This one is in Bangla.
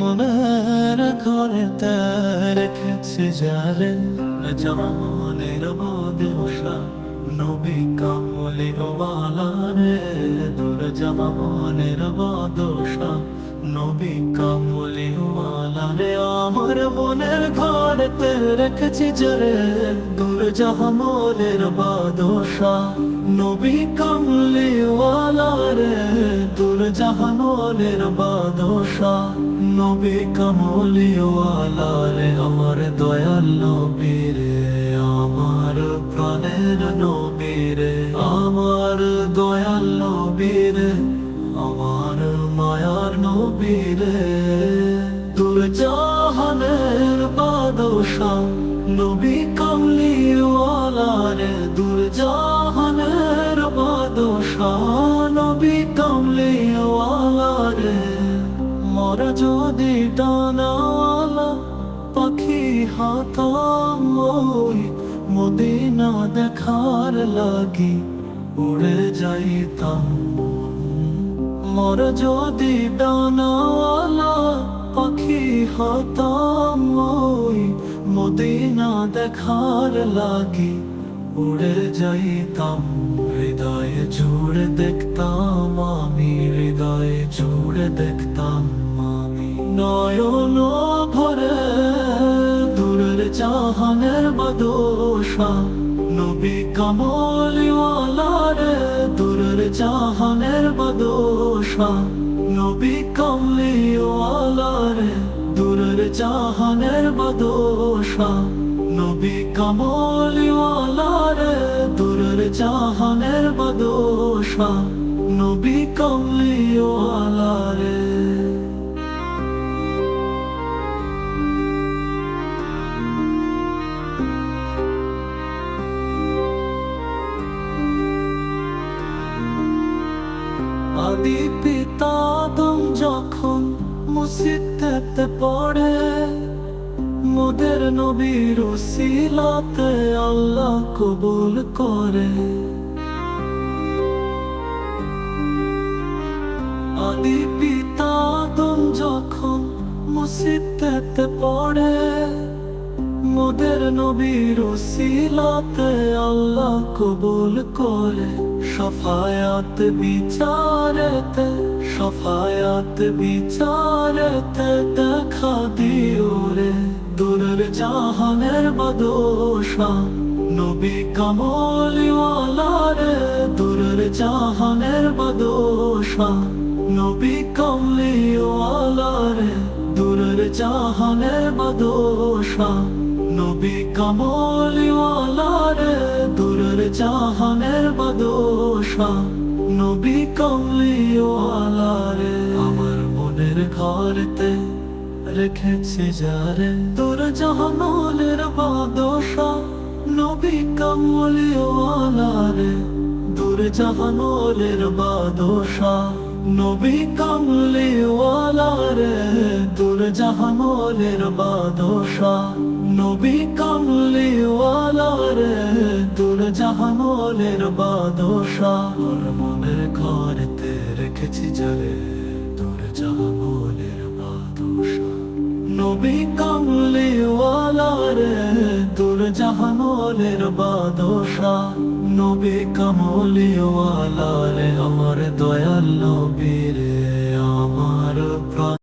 মনের ঘরে রেখেছি যারে জামনের বদশা, নবী কামলি ওয়ালারে দূর জামনের বদশা, নবী কামলি ওয়ালারে আমার মনের ঘরেতে রেখেছি যারে দূর জাহামনের বাদশা। নবী কামলি ওয়ালারে দূর জাহানলের বাদশা। নবী কামলি ওয়ালারে আমার দয়াল নবীরে আমার প্রাণের নবীরে আমার দয়াল নবীরে আমার মায়ার নবীরে দূর বাদশা নবী কামলি ওয়ালারে দূর জাহানের বাদশা নবী কামলি ওয়ালারে মরা যদি ডানাওয়ালা পাখি হাতাম মদিনা দেখার লাগি উড়ে যাইতাম মর যদি ডানাওয়ালা পাখি ওই মদিনা দেখার লাগি, উড়ে যাইতাম, হৃদয়ে জুড়ে দেখতাম আমি, হৃদয়ে জুড়ে দেখতাম আমি। নয়ন ভরে দূরের চাহানের বদোষা নবী কামলিওয়ালারে দূরের চাহানের বদোষা নবী কামলিওয়ালারে দূরের চাহানের বদোষা নবী কামলিওয়ালারে দূরের চাহানের বদোষা নবী কামলিওয়ালারে। আদি পিতা যখন মসজিদে পড়ে, মোদের নবীর সিলাতে আল্লাহ কবুল করে। আদি পিতা আদম যখন মসজিদে পড়ে, মোদের নবীর সিলাতে আল্লাহ কবুল করে। সফায়াত বিচারেতে সফায়াত বিচারেতে দেখা দিও রে। দূরের জাহানের বদোষা নবী কামলিওয়ালারে দূরের জাহানের বদোষা নবী কামলিওয়ালারে দূরের জাহানের বদোষা নবী কামলিওয়ালারে জাহানের বদোষা নবী কামলিওয়ালারে আমার মনের ঘরেতে রেখেছি যারে। তোর জাহানের বাদশা, নবী কামলিওয়ালারে দূর জাহানের বাদশা। নবী কামলিওয়ালারে দূর জাহানের বাদশা নবী কামলিওয়ালারে দূর জাহানের বাদশা ওর মনের ঘরেতে রেখেছি যারে দূর জাহানের বাদশা নবী জাহানের বাদশা নবী কামলিওয়ালা রে আমার দয়াল নবীর রে আমার